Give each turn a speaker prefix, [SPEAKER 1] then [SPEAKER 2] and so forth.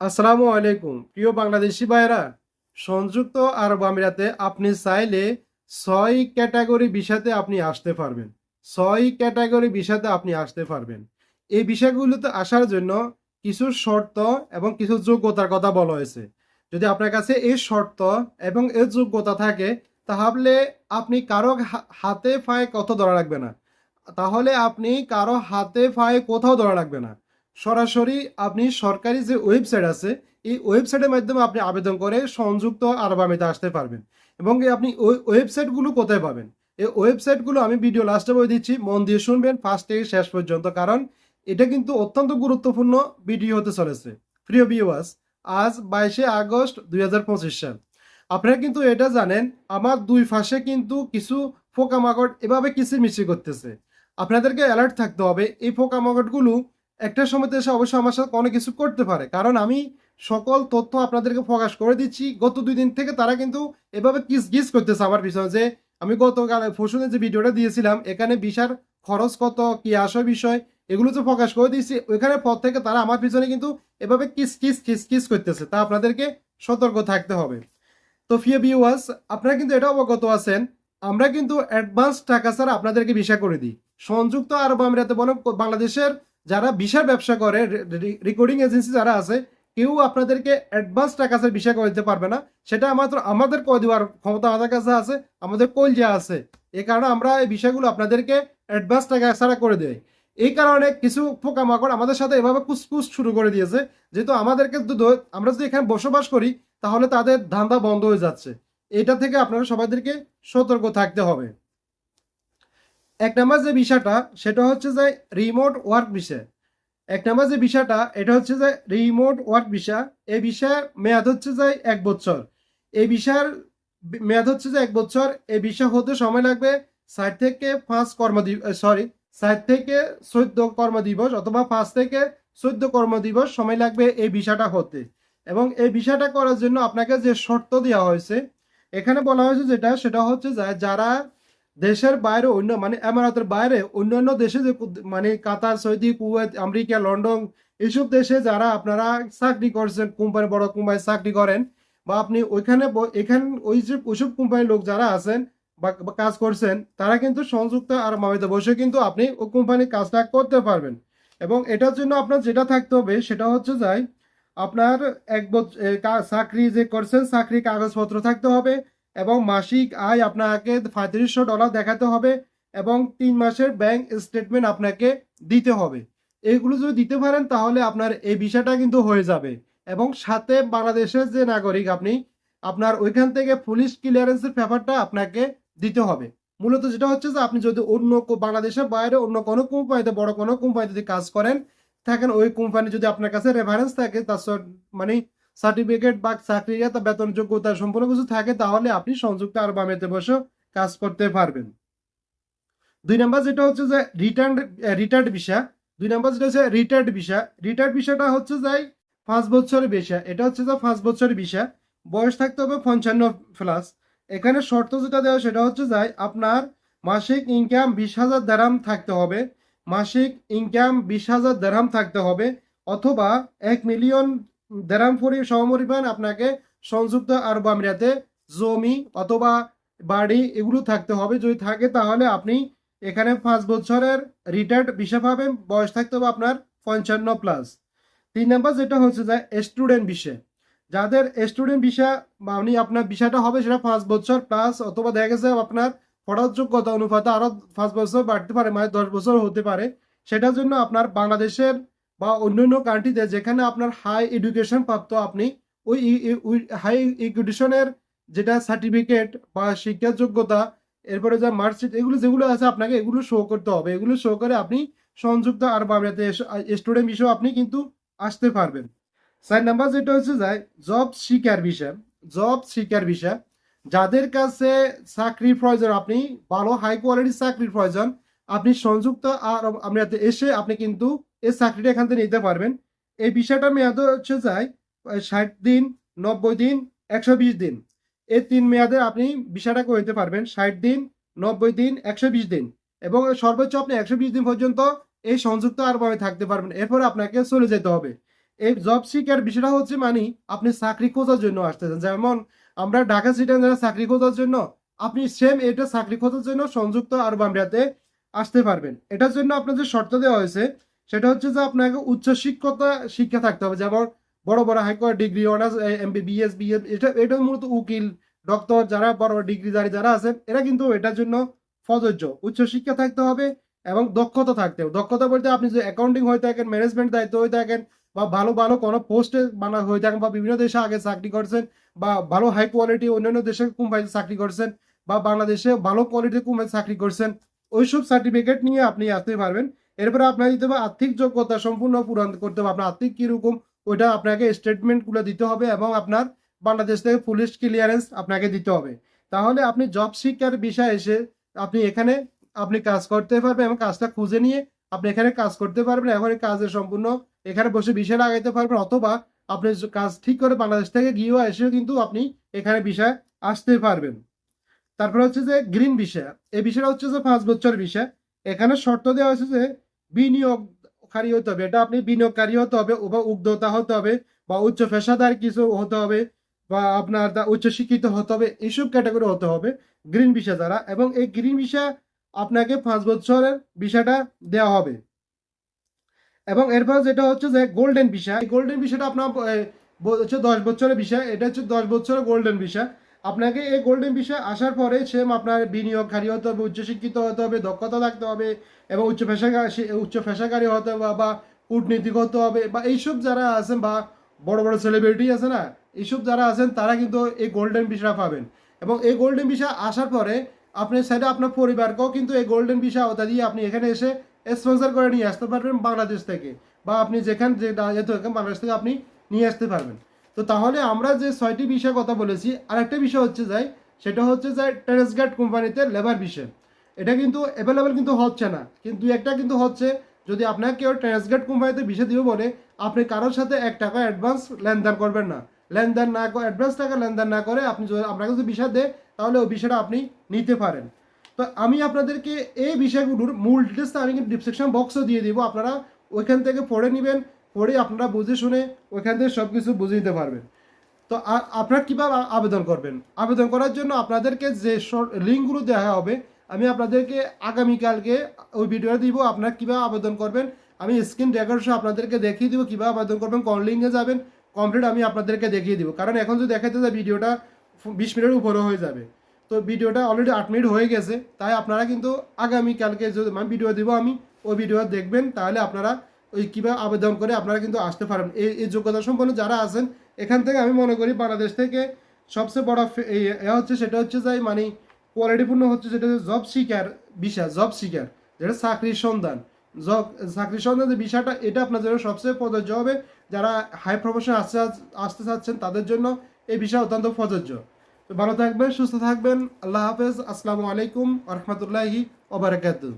[SPEAKER 1] আসসালামু আলাইকুম। প্রিয় বাংলাদেশি ভাইরা সংযুক্ত আরব আমিরাতে আপনি চাইলে ছয় ক্যাটাগরি বিষয়তে আপনি আসতে পারবেন। ছয় ক্যাটাগরি বিষয়তে আপনি আসতে পারবেন। এই বিষয়গুলোতে আসার জন্য কিছু শর্ত এবং কিছু যোগ্যতার কথা বলা হয়েছে। যদি আপনার কাছে এই শর্ত এবং এই যোগ্যতা থাকে, তাহলে আপনি কারও হাতে পায়ে কত ধরা রাখবে না? তাহলে আপনি কারও হাতে পায়ে কোথাও ধরা রাখবে না। সরাসরি আপনি সরকারি যে ওয়েবসাইট আছে, এই ওয়েবসাইটের মাধ্যমে আপনি আবেদন করে সংযুক্ত আরব আমিরাতে আসতে পারবেন। এবং আপনি ওই ওয়েবসাইটগুলো কোথায় পাবেন? এই ওয়েবসাইটগুলো আমি ভিডিও লাস্টে বলে দিচ্ছি, মন দিয়ে শুনবেন ফার্স্ট থেকে শেষ পর্যন্ত, কারণ এটা কিন্তু অত্যন্ত গুরুত্বপূর্ণ ভিডিও হতে চলেছে। প্রিয় ভিউয়ার্স আজ বাইশে আগস্ট দুই হাজার পঁচিশ সাল। আপনারা কিন্তু এটা জানেন, আমার দুই পাশে কিন্তু কিছু পোকামাকড় এভাবে কিচিরমিচির করতেছে। আপনাদেরকে অ্যালার্ট থাকতে হবে, এই পোকামাকড়গুলো একটা সময় এসে অবশ্যই আমার সাথে অনেক কিছু করতে পারে। কারণ আমি সকল তথ্য আপনাদেরকে প্রকাশ করে দিচ্ছি। গত দুই দিন থেকে তারা কিন্তু এভাবে কিস গিস করতেছে আমার পিছনে যে আমি গতকাল ফসুনে যে ভিডিওটা দিয়েছিলাম, এখানে বিশার খরচ কত, কি আসয় বিষয়, এগুলো তো প্রকাশ করে দিয়েছি। ওইখানে পর থেকে তারা আমার পিছনে কিন্তু এভাবে কিস কিস কিস কিস করতেছে। তা আপনাদেরকে সতর্ক থাকতে হবে। তো ফিয়ে বিওয়াস আপনারা কিন্তু এটা অবগত আছেন, আমরা কিন্তু অ্যাডভান্স টাকা ছাড়া আপনাদেরকে ভিসা করে দিই। সংযুক্ত আরব আমিরাতে বলেন, বাংলাদেশের যারা ভিসার ব্যবসা করে রেকর্ডিং এজেন্সি যারা আছে, কেউ আপনাদেরকে অ্যাডভান্স টাকা ভিসা করে দিতে পারবে না। সেটা মাত্র আমাদের করে দেওয়ার ক্ষমতা আমাদের কাছে আছে, আমাদের কলজা আছে। এই কারণে আমরা এই বিষয়গুলো আপনাদেরকে অ্যাডভান্স টাকা ছাড়া করে দেয় এই কারণে কিছু পোকামাকড় আমাদের সাথে এভাবে কুসকুস শুরু করে দিয়েছে, যেহেতু আমাদেরকে আমরা যদি এখানে বসবাস করি, তাহলে তাদের ধান্দা বন্ধ হয়ে যাচ্ছে। এটা থেকে আপনারা সবাইদেরকে সতর্ক থাকতে হবে। এক নাম্বার যে বিষয়টা, সেটা হচ্ছে যে রিমোট ওয়ার্ক বিষয় এক নাম্বার যে বিষয়টা, এটা হচ্ছে যে রিমোট ওয়ার্ক ভিসা এই ভিসার মেয়াদ হচ্ছে যে এক বছর। এই ভিসার মেয়াদ হচ্ছে যে এক বছর এই ভিসা হতে সময় লাগবে ষাট থেকে পাঁচ কর্মদিবস সরি ষাট থেকে চোদ্দ কর্মদিবস অথবা পাঁচ থেকে চোদ্দ কর্মদিবস সময় লাগবে এই ভিসাটা হতে। এবং এই ভিসাটা করার জন্য আপনাকে যে শর্ত দেওয়া হয়েছে, এখানে বলা হয়েছে যেটা, সেটা হচ্ছে যে যারা দেশের বাইরে অন্য মানে আমিরাতের বাইরে অন্যান্য দেশে যে মানে Qatar, Saudi, Kuwait, America, London এইসব দেশে যারা আপনারা চাকরি করছেন, কোম্পানি, বড় কোম্পানি চাকরি করেন, বা আপনি ওইখানে এখান, ওই যে ওইসব কোম্পানির লোক যারা আছেন বা বা কাজ করছেন, তারা কিন্তু সংযুক্ত আর মামিতে বসে কিন্তু আপনি ওই কোম্পানির কাজটা করতে পারবেন। এবং এটার জন্য আপনার যেটা থাকতে হবে, সেটা হচ্ছে যাই, আপনার এক বছর চাকরি যে করছেন চাকরি কাগজপত্র থাকতে হবে এবং মাসিক আয় আপনাকে পঁয়ত্রিশশো ডলার দেখাতে হবে এবং তিন মাসের ব্যাংক স্টেটমেন্ট আপনাকে দিতে হবে। এইগুলো যদি দিতে পারেন তাহলে আপনার এই বিষয়টা কিন্তু হয়ে যাবে এবং সাথে বাংলাদেশের যে নাগরিক, আপনি আপনার ওইখান থেকে পুলিশ ক্লিয়ারেন্সের পেপারটা আপনাকে দিতে হবে। মূলত যেটা হচ্ছে যে আপনি যদি অন্য বাংলাদেশের বাইরে অন্য কোনো কোম্পানিতে বড় কোনো কোম্পানিতে যদি কাজ করেন, থাকেন ওই কোম্পানি যদি আপনার কাছে রেফারেন্স থাকে, তার মানে সার্টিফিকেট বা চাকরির একটা বেতন যোগ্যতা সম্পূর্ণ কিছু থাকে, তাহলে আপনি সংযুক্ত আরব আমিরাতে বসে কাজ করতে পারবেন। দুই নাম্বার যেটা হচ্ছে যে রিটার্ন রিটায়ার্ড ভিসা। দুই নাম্বার যেটা হচ্ছে রিটায়ার্ড ভিসা। রিটায়ার্ড ভিসাটা হচ্ছে যাই পাঁচ বছরের ভিসা। এটা হচ্ছে যে পাঁচ বছরের ভিসা। বয়স থাকতে হবে পঞ্চান্ন প্লাস। এখানে শর্ত যেটা দেওয়া সেটা হচ্ছে যাই আপনার মাসিক ইনকাম বিশ হাজার দেরাম থাকতে হবে। মাসিক ইনকাম বিশ হাজার দেরাম থাকতে হবে। অথবা এক মিলিয়ন দেরাম পরি সমপরিমাণ আপনাকে সংযুক্ত আরব আমিরাতে জমি অথবা বাড়ি এগুলো থাকতে হবে। যদি থাকে তাহলে আপনি এখানে পাঁচ বছরের রিটায়ার্ড ভিসা পাবেন, বয়স থাকতে হবে আপনার পঞ্চান্ন প্লাস তিন নাম্বার যেটা হচ্ছে যে স্টুডেন্ট ভিসা যাদের স্টুডেন্ট ভিসা মানে আপনার ভিসাটা হবে সেটা পাঁচ বছর প্লাস অথবা দেখা গেছে আপনার পড়ার যোগ্যতা অনুপাতে আরও পাঁচ বছর বাড়তে পারে মানে দশ বছর হতে পারে। সেটার জন্য আপনার বাংলাদেশের বা অন্যান্য কান্ট্রিতে যেখানে আপনার হাই এডুকেশন প্রাপ্ত আপনি, ওই হাই এডুকেশনের যেটা সার্টিফিকেট বা শিক্ষার যোগ্যতা, এরপরে যা মার্কশিট এগুলো যেগুলো আছে আপনাকে এগুলো শো করতে হবে। এগুলো শো করে আপনি সংযুক্ত আরব আমিরাতে স্টুডেন্ট বিষয় আপনি কিন্তু আসতে পারবেন। চার নাম্বার যেটা হচ্ছে যায় জব শিকার বিষয় জব শিকার বিষয় যাদের কাছে চাকরির প্রয়োজন, আপনি ভালো হাই কোয়ালিটির চাকরির প্রয়োজন, আপনি সংযুক্ত আরব আমিরাতে এসে আপনি কিন্তু এই চাকরিটা এখান থেকে নিতে পারবেন। এই বিষয়টা মেয়াদ হচ্ছে যায় ষাট দিন, নব্বই দিন, একশো বিশ দিন। এই তিন মেয়াদে আপনি বিষয়টা করে নিতে পারবেন, ষাট দিন, নব্বই দিন, একশো বিশ দিন। এবং সর্বোচ্চ আপনি একশো বিশ দিন পর্যন্ত এই সংযুক্ত আরব আমিরাতে থাকতে পারবেন। এরপরে আপনাকে চলে যেতে হবে। এই জব সিকার বিষয়টা হচ্ছে মানে আপনি চাকরি খোঁজার জন্য আসতেছেন। যেমন আমরা ঢাকা সিটিতে যারা চাকরি খোঁজার জন্য, আপনি সেম এটা চাকরি খোঁজার জন্য সংযুক্ত আরব আমিরাতে আসতে পারবেন। এটার জন্য আপনার যে শর্ত দেওয়া হয়েছে সেটা হচ্ছে যে আপনাকে উচ্চ শিক্ষতা শিক্ষা থাকতে হবে, যেমন বড় বড় high court degree honours MB BS এটা এটা মূলত উকিল ডক্টর যারা বড় বড় ডিগ্রিধারী যারা আছেন, এরা কিন্তু এটার জন্য প্রযোজ্য। উচ্চ শিক্ষা থাকতে হবে এবং দক্ষতা থাকতে হবে। দক্ষতা বলতে আপনি যে অ্যাকাউন্টিং হয়ে থাকেন ম্যানেজমেন্ট দায়িত্ব হয়ে থাকেন, বা ভালো ভালো কোনো পোস্টে বানা হয়ে থাকেন, বা বিভিন্ন দেশে আগে চাকরি করছেন, বা ভালো হাই কোয়ালিটি অন্যান্য দেশে কোম্পানিতে চাকরি করছেন, বা বাংলাদেশে ভালো কোয়ালিটির কোম্পানি চাকরি করছেন, ওইসব সার্টিফিকেট নিয়ে আপনি আসতে পারবেন। এরপরে আপনার দিতে হবে আর্থিক যোগ্যতা সম্পূর্ণ পূরণ করতে হবে। আপনার আর্থিক কীরকম, ওইটা আপনাকে স্টেটমেন্টগুলো দিতে হবে এবং আপনার বাংলাদেশ থেকে পুলিশ ক্লিয়ারেন্স আপনাকে দিতে হবে। তাহলে আপনি জব শিক্ষার বিষয়ে এসে আপনি এখানে আপনি কাজ করতে পারবেন এবং কাজটা খুঁজে নিয়ে আপনি এখানে কাজ করতে পারবেন। এখন কাজের সম্পূর্ণ এখানে বসে বিষয় লাগাইতে পারবেন অথবা আপনি কাজ ঠিক করে বাংলাদেশ থেকে গিয়েও এসেও কিন্তু আপনি এখানে বিষয় আসতে পারবেন। তারপরে হচ্ছে যে গ্রিন বিষয় এই বিষয়টা হচ্ছে যে পাঁচ বছর বিষয় এখানে শর্ত দেওয়া হয়েছে যে বিনিয়োগকারী হতে হবে। এটা আপনি বিনিয়োগকারী হতে হবে বা উদ্যোক্তা হতে হবে, বা উচ্চ পেশাদার কিছু হতে হবে, বা আপনার উচ্চ শিক্ষিত হতে হবে এইসব ক্যাটাগরি হতে হবে গ্রিন ভিসা দ্বারা। এবং এই গ্রিন ভিসা আপনাকে পাঁচ বছরের ভিসাটা দেওয়া হবে। এবং এরপর যেটা হচ্ছে যে গোল্ডেন ভিসা এই গোল্ডেন ভিসাটা আপনার হচ্ছে দশ বছরের ভিসা এটা হচ্ছে দশ বছরের গোল্ডেন ভিসা আপনাকে এই গোল্ডেন ভিসা আসার পরে সেম আপনার বিনিয়োগকারী হতে হবে, উচ্চশিক্ষিত হতে হবে, দক্ষতা থাকতে হবে এবং উচ্চ পেশাকারী উচ্চ পেশাকারী হতে হবে বা কূটনীতিক হতে হবে বা এইসব যারা আছেন বা বড় বড় সেলিব্রিটি আছে না, এইসব যারা আছেন তারা কিন্তু এই গোল্ডেন ভিসা পাবেন। এবং এই গোল্ডেন ভিসা আসার পরে আপনি সেটা আপনার পরিবারকেও কিন্তু এই গোল্ডেন ভিসা আওতা দিয়ে আপনি এখানে এসে স্পন্সর করে নিয়ে আসতে পারবেন বাংলাদেশ থেকে বা আপনি যেখান যে বাংলাদেশ থেকে আপনি নিয়ে আসতে পারবেন। তো তাহলে আমরা যে ছয়টি বিষয় কথা বলেছি, আরেকটা বিষয় হচ্ছে যাই সেটা হচ্ছে যে টেরেসগার্ড কোম্পানিতে লেবার বিষয়। এটা কিন্তু অ্যাভেলেবেল কিন্তু হচ্ছে না। কিন্তু একটা কিন্তু হচ্ছে, যদি আপনাকে কেউ টেরেস গার্ড কোম্পানিতে বিষয় দিবে বলে, আপনি কারোর সাথে এক টাকা অ্যাডভান্স লেনদেন করবেন না। লেনদেন না অ্যাডভান্স টাকা লেনদেন না করে আপনি যদি আপনাকে যদি বিষয় দেয়, তাহলে ওই বিষয়টা আপনি নিতে পারেন। তো আমি আপনাদেরকে এই বিষয়গুলোর মূল ডিটেলসটা আমি কিন্তু ডিসক্রিপশন বক্সও দিয়ে দিব। আপনারা ওইখান থেকে পড়ে নেবেন। পড়ে আপনারা বুঝে শুনে ওইখান থেকে সব কিছু বুঝে নিতে পারবেন। তো আপনারা কীভাবে আবেদন করবেন? আবেদন করার জন্য আপনাদেরকে যে লিঙ্কগুলো দেওয়া হবে, আমি আপনাদেরকে আগামীকালকে ওই ভিডিওটা দিব, আপনারা কীভাবে আবেদন করবেন। আমি স্ক্রিন রেকর্ড সহ আপনাদেরকে দেখিয়ে দিব কীভাবে আবেদন করবেন, কোন লিঙ্কে যাবেন কমপ্লিট আমি আপনাদেরকে দেখিয়ে দিব। কারণ এখন যদি দেখাতে যায় ভিডিওটা বিশ মিনিটের উপরে হয়ে যাবে। তো ভিডিওটা অলরেডি আট মিনিট হয়ে গেছে, তাই আপনারা কিন্তু আগামীকালকে যদি আমি ভিডিও দিব, আমি ওই ভিডিও দেখবেন, তাহলে আপনারা ওই কীভাবে আবেদন করে আপনারা কিন্তু আসতে পারেন। এই এই যোগ্যতা সম্পন্ন যারা আছেন, এখান থেকে আমি মনে করি বাংলাদেশ থেকে সবচেয়ে বড় হচ্ছে সেটা হচ্ছে যে মানে কোয়ালিটিপূর্ণ হচ্ছে যেটা জব শিকার বিষয়, জব শিকার, যেটা চাকরির সন্ধান। জব, চাকরির সন্ধান যে বিষয়টা, এটা আপনার জন্য সবচেয়ে প্রযোজ্য হবে। যারা হাই প্রফেশন আসতে আসতে চাচ্ছেন, তাদের জন্য এই বিষয় অত্যন্ত প্রযোজ্য। তো ভালো থাকবেন, সুস্থ থাকবেন, আল্লাহ হাফেজ, আসসালামু আলাইকুম রহমতুল্লাহি ওবরাকাতুহ